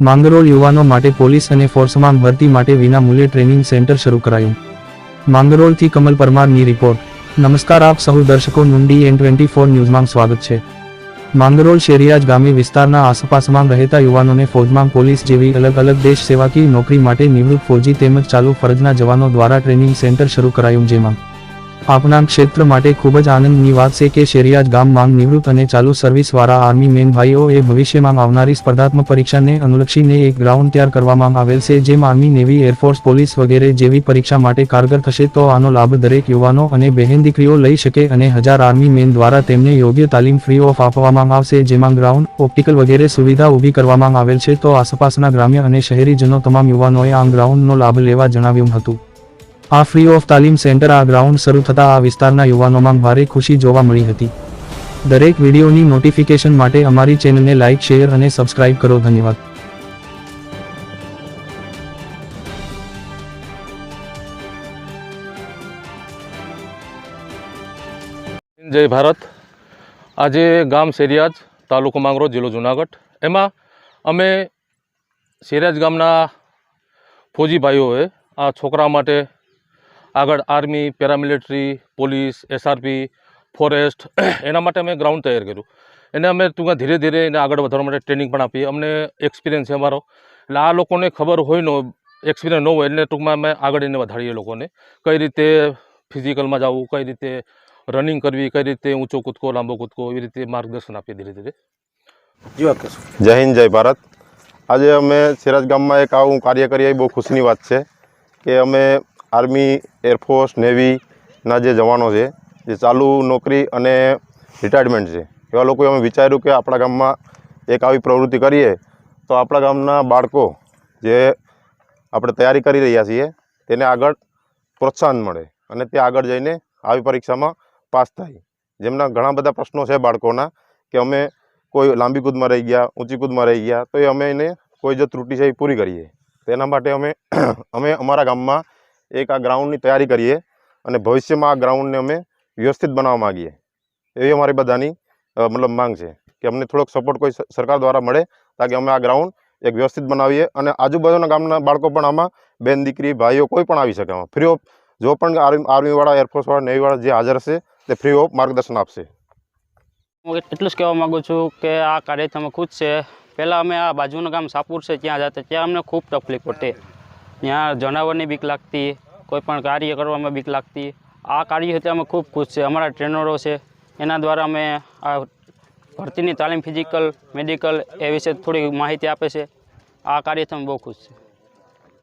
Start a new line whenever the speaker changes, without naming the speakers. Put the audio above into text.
માંગરોળ યુવાનો માટે પોલીસ અને ફોર્સમાં ભરતી માટે વિનામૂલ્ય ટ્રેનિંગ સેન્ટર શરૂ કરાયું. માંગરોળથી કમલ પરમારની રિપોર્ટ. નમસ્કાર આપ સહુ દર્શકો નુંડી એન ટ્વેન્ટી ફોર ન્યૂઝમાં સ્વાગત છે. માંગરોળ શેરિયાજ ગામે વિસ્તારના આસપાસમાં રહેતા યુવાનોને ફોજમાં પોલીસ જેવી અલગ અલગ દેશ સેવાકીય નોકરી માટે નિવૃત્ત ફોજી તેમજ ચાલુ ફરજના જવાનો દ્વારા ટ્રેનિંગ સેન્ટર શરૂ કરાયું જેમાં આપના ક્ષેત્ર માટે ખૂબ જ આનંદની વાત છે કે શેરિયાજ ગામમાં નિવૃત્ત અને ચાલુ સર્વિસવાળા આર્મી મેન ભાઈઓએ ભવિષ્યમાં આવનારી સ્પર્ધાત્મક પરીક્ષાને અનુલક્ષીને એક ગ્રાઉન્ડ તૈયાર કરવામાં આવેલ છે, જેમ આર્મી નેવી એરફોર્સ પોલીસ વગેરે જેવી પરીક્ષા માટે કારગર થશે તો આનો લાભ દરેક યુવાનો અને બહેન દીકરીઓ લઈ શકે અને હજાર આર્મી મેન દ્વારા તેમને યોગ્ય તાલીમ ફ્રી ઓફ આપવામાં આવશે, જેમાં ગ્રાઉન્ડ ઓપ્ટિકલ વગેરે સુવિધા ઊભી કરવામાં આવેલ છે. તો આસપાસના ગ્રામ્ય અને શહેરીજનો તમામ યુવાનોએ આ ગ્રાઉન્ડનો લાભ લેવા જણાવ્યું હતું. આ ફ્રી ઓફ તાલીમ સેન્ટર આ ગ્રાઉન્ડ શરૂ થતાં આ વિસ્તારના યુવાનોમાં ભારે ખુશી જોવા મળી હતી. દરેક વિડીયોની નોટિફિકેશન માટે અમારી ચેનલને લાઇક શેર અને સબસ્ક્રાઇબ કરો. ધન્યવાદ.
જય ભારત. આજે ગામ શેરિયાજ તાલુકો માંગરોળ જિલ્લો જુનાગઢ. એમાં અમે શેરિયાજ ગામના ફોજી ભાઈઓએ આ છોકરા માટે આગળ army, paramilitary, police, SRP, forest, એના માટે અમે ગ્રાઉન્ડ તૈયાર કર્યું. એને અમે ટૂંકા ધીરે ધીરે એને આગળ વધારવા માટે ટ્રેનિંગ પણ આપી. અમને એક્સપિરિયન્સ છે અમારો. એટલે આ લોકોને ખબર હોય નો, એક્સપિરિયન્સ ન હોય, એટલે ટૂંકમાં અમે આગળ એને વધારીએ લોકોને. કઈ રીતે ફિઝિકલમાં જવું, કઈ રીતે રનિંગ કરવી, કઈ રીતે ઊંચો કૂદકો, લાંબો કૂદકો, એવી રીતે માર્ગદર્શન આપીએ ધીરે ધીરે.
જય હિન્દ, જય ભારત. આજે અમે સિરાજ ગામમાં એક આવું કાર્ય કરીએ બહુ ખુશીની વાત છે કે અમે આર્મી, એરફોર્સ નેવીના જે જવાનો છે, જે ચાલુ નોકરી અને રિટાયરમેન્ટ છે. એવા લોકોએ અમે વિચાર્યું કે આપણા ગામમાં એક આવી પ્રવૃત્તિ કરીએ, તો આપણા ગામના બાળકો જે આપણે તૈયારી કરી રહ્યા છીએ, તેને આગળ પ્રોત્સાહન મળે અને તે આગળ જઈને આવી પરીક્ષામાં પાસ થાય. જેમના ઘણા બધા પ્રશ્નો છે બાળકોના, કે અમે કોઈ લાંબી કૂદમાં રહી ગયા, ઊંચી કૂદમાં રહી ગયા, તો એ અમે એને કોઈ જે ત્રુટિ છે એ પૂરી કરીએ. તેના માટે અમે અમે અમારા ગામમાં એક આ ગ્રાઉન્ડની તૈયારી કરીએ અને ભવિષ્યમાં આ ગ્રાઉન્ડને અમે વ્યવસ્થિત બનાવવા માગીએ. એવી અમારી બધાની મતલબ માંગ છે કે અમને થોડોક સપોર્ટ કોઈ સરકાર દ્વારા મળે તાકી અમે આ ગ્રાઉન્ડ એક વ્યવસ્થિત બનાવીએ અને આજુબાજુના ગામના બાળકો પણ આમાં બેન, દીકરી, ભાઈઓ કોઈ પણ આવી શકે આમાં. ફ્રી ઓફ જો પણ આર્મી, આર્મીવાળા એરફોર્સવાળા નેવીવાળા જે હાજર હશે તે ફ્રી ઓફ માર્ગદર્શન આપશે.
હું એટલું જ કહેવા માગું છું કે આ કાર્યક્રમ ખુદ છે. પહેલાં અમે આ બાજુનું ગામ સાપુર છે, ત્યાં જતા ત્યાં અમને ખૂબ તકલીફ પડતી. ત્યાં જનાવરની બીક લાગતી, કોઈ પણ કાર્ય કરવામાં બીક લાગતી. આ કાર્યથી અમે ખૂબ ખુશ છે. અમારા ટ્રેનરો છે. એના દ્વારા અમે આ ભરતીની તાલીમ ફિઝિકલ, મેડિકલ એ વિશે થોડી માહિતી આપે છે. આ કાર્યથી અમે બહુ ખુશ છે.